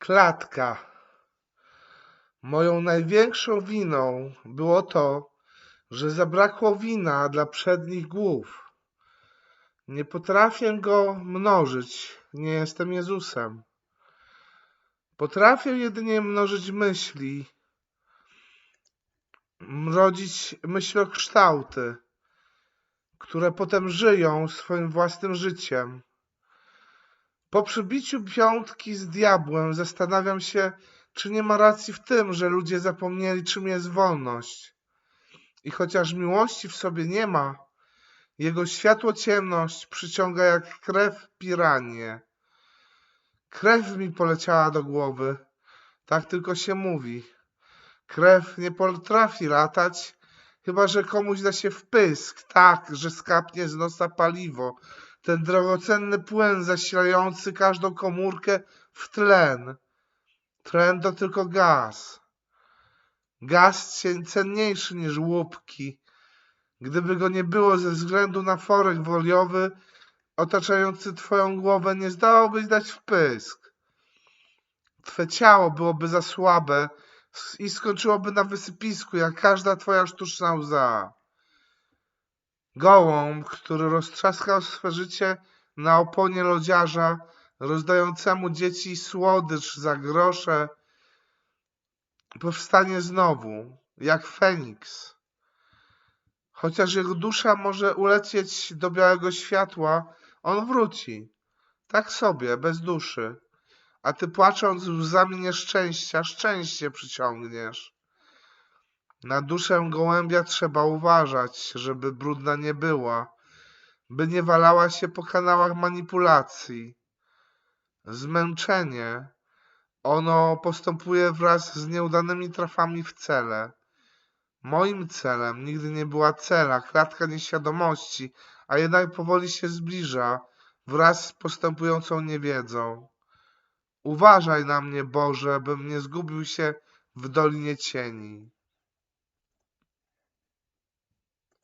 Klatka. Moją największą winą było to, że zabrakło wina dla przednich głów. Nie potrafię go mnożyć, nie jestem Jezusem. Potrafię jedynie mnożyć myśli, mrodzić myślokształty, które potem żyją swoim własnym życiem. Po przybiciu piątki z diabłem zastanawiam się, czy nie ma racji w tym, że ludzie zapomnieli, czym jest wolność. I chociaż miłości w sobie nie ma, jego światło ciemność przyciąga jak krew piranie. Krew mi poleciała do głowy, tak tylko się mówi. Krew nie potrafi latać, chyba że komuś da się w pysk, tak, że skapnie z nosa paliwo, ten drogocenny płyn zasilający każdą komórkę w tlen. Tlen to tylko gaz. Gaz cenniejszy niż łupki. Gdyby go nie było ze względu na forek woliowy otaczający twoją głowę, nie zdałobyś dać w pysk. Twe ciało byłoby za słabe i skończyłoby na wysypisku, jak każda twoja sztuczna łza. Gołąb, który roztrzaskał swe życie na oponie lodziarza, rozdającemu dzieci słodycz za grosze, powstanie znowu, jak Feniks. Chociaż jego dusza może ulecieć do białego światła, on wróci. Tak sobie, bez duszy. A ty płacząc łzami nieszczęścia, szczęście przyciągniesz. Na duszę gołębia trzeba uważać, żeby brudna nie była, by nie walała się po kanałach manipulacji. Zmęczenie. Ono postępuje wraz z nieudanymi trafami w cele. Moim celem nigdy nie była cela, klatka nieświadomości, a jednak powoli się zbliża wraz z postępującą niewiedzą. Uważaj na mnie, Boże, bym nie zgubił się w dolinie cieni.